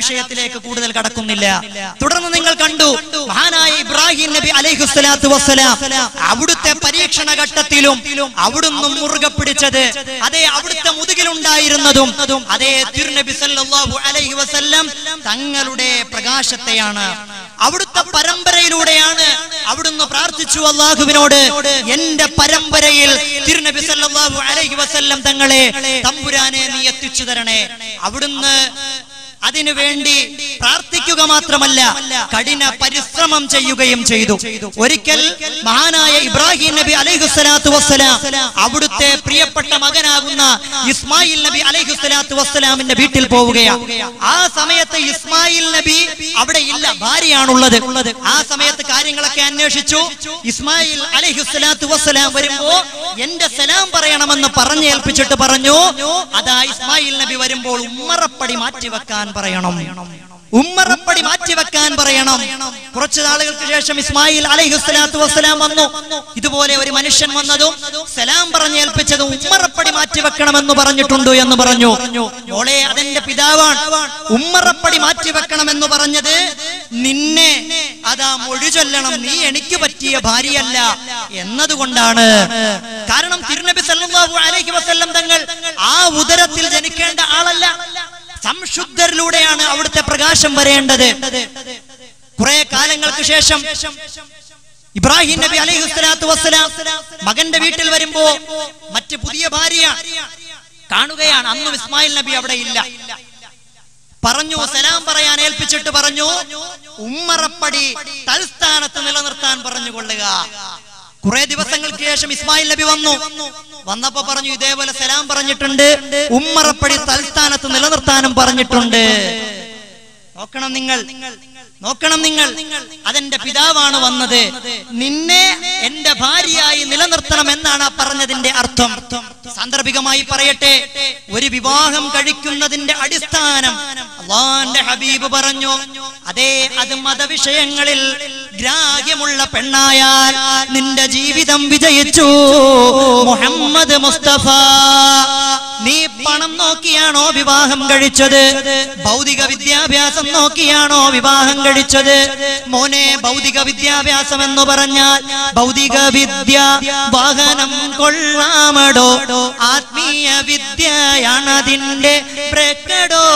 വിഷയത്തിലേക്ക് കൂടുതൽ കടക്കുന്നില്ല. തുടർന്ന് നിങ്ങൾ കണ്ടു മഹാനായ ഇബ്രാഹിം നബി അലൈഹി സ്വലാത്തു വസ്സലാം അവിടുത്തെ പരീക്ഷണ ഘട്ടത്തിലും അവിടുന്ന് മുറുകെ പിടിച്ചത് അതേ അവിടുത്തെ മുതുകിലുണ്ടായിരുന്നതും അതേ തിരുനബി സല്ലല്ലാഹു അലൈഹി വസല്ലം തങ്ങളുടെ പ്രകാശത്തെയാണ്. അവിടുത്തെ പരമ്പരയിലൂടെയാണ് അവിടുന്ന് പ്രാർത്ഥിച്ചു അള്ളാഹുവിനോട് എന്റെ പരമ്പരയിൽ തിരുനബി സല്ലല്ലാഹു അലൈഹി വസല്ലം തങ്ങളെ തമ്പുരാനെ നീ എത്തിച്ചു തരണേ. അവിടുന്ന് അതിനു വേണ്ടി പ്രാർത്ഥിക്കുക മാത്രമല്ല കഠിന പരിശ്രമം ചെയ്യുകയും ചെയ്തു. ഒരിക്കൽ മഹാനായ അലൈഹുസ്സലാത്തു വസ്സലാം. അവിടുത്തെ പ്രിയപ്പെട്ട മകനാകുന്ന ഇസ്മായിൽ നബി അലൈഹുസ്സലാത്തു വസ്സലാമിന്റെ വീട്ടിൽ പോവുകയാണ് ആ സമയത്ത് ഇസ്മായിൽ നബി അവിടെ ഇല്ല ഭാര്യയാണുള്ളത്. ആ സമയത്ത് കാര്യങ്ങളൊക്കെ അന്വേഷിച്ചു. ഇസ്മായിൽ അലൈഹുസ്സലാത്തു വസ്സലാം വരുമ്പോ എന്റെ സലാം പറയണമെന്ന് പറഞ്ഞേൽപ്പിച്ചിട്ട് പറഞ്ഞു. അതാ ഇസ്മായിൽ നബി വരുമ്പോൾ ഉമ്മറപ്പടി മാറ്റിവെക്കാൻ പറയണം. ഉമ്മറപ്പടി മാറ്റിവെക്കാൻ പറയണം. കുറച്ചു നാളുകൾക്ക് ശേഷം ഇസ്മായിൽ അലൈഹുസ്ലാത്തു വസ്സലാം വന്നു. ഇതുപോലെ ഒരു മനുഷ്യൻ വന്നതും സലാം പറഞ്ഞേൽപ്പിച്ചതും ഉമ്മറപ്പടി മാറ്റിവെക്കണമെന്ന് പറഞ്ഞിട്ടുണ്ട് എന്ന് പറഞ്ഞു. മോളെ അതെന്റെ പിതാവാണ്. ഉമ്മറപ്പടി മാറ്റിവെക്കണമെന്ന് പറഞ്ഞത് നിന്നെ അതാ മൊഴി ചൊല്ലണം. നീ എനിക്ക് പറ്റിയ ഭാര്യയല്ല എന്നതുകൊണ്ടാണ്. കാരണം തിരുനബി സല്ലല്ലാഹു അലൈഹി വസല്ലം തങ്ങൾ ആ ഉദരത്തിൽ ജനിക്കേണ്ട ആളല്ല. സംശുദ്ധരിലൂടെയാണ് അവിടുത്തെ പ്രകാശം വരേണ്ടത്. കുറെ കാലങ്ങൾക്ക് ശേഷം ഇബ്രാഹിം നബി അലൈഹി സ്വലാത്തു വസ്സലാം മകന്റെ വീട്ടിൽ വരുമ്പോ മറ്റ് പുതിയ ഭാര്യ കാണുകയാണ്. അന്നും ഇസ്മായിൽ നബി അവിടെ ഇല്ല. പറഞ്ഞു സലാം പറയാൻ ഏൽപ്പിച്ചിട്ട് പറഞ്ഞു ഉമ്മറപ്പടി തൽസ്ഥാനത്ത് നിലനിർത്താൻ പറഞ്ഞുകൊള്ളുക. കുറെ ദിവസങ്ങൾക്ക് ശേഷം ഇസ്മായിൽ നബി വന്നു. വന്നപ്പോ പറഞ്ഞു ഇതേപോലെ സലാം പറഞ്ഞിട്ടുണ്ട്. ഉമ്മറപ്പടി തൽസ്ഥാനത്ത് നിലനിർത്താനും പറഞ്ഞിട്ടുണ്ട്. നോക്കണം നിങ്ങൾ. നോക്കണം നിങ്ങൾ. അതെന്റെ പിതാവാണ് വന്നത്. നിന്നെ എന്റെ ഭാര്യയായി നിലനിർത്തണം എന്നാണ് ആ പറഞ്ഞതിന്റെ അർത്ഥം. സാന്ദർഭികമായി പറയട്ടെ ഒരു വിവാഹം കഴിക്കുന്നതിന്റെ അടിസ്ഥാനം ഹബീബ് പറഞ്ഞു. അതേ അത് മതവിഷയങ്ങളിൽ ഗ്രാഹ്യമുള്ള പെണ്ണായാൽ നിന്റെ ജീവിതം വിജയിച്ചു. മുഹമ്മദ് മുസ്തഫ നീ പണം നോക്കിയാണോ വിവാഹം കഴിച്ചത്? ഭൗതിക വിദ്യാഭ്യാസം നോക്കിയാണോ വിവാഹം കഴിച്ചത്? മോനെ ഭൗതിക വിദ്യാഭ്യാസം എന്ന് പറഞ്ഞാൽ ഭൗതിക വിദ്യ വാഹനം കൊള്ളാമടോ. ആത്മീയ വിദ്യയാണതിന്റെ പ്രകടോ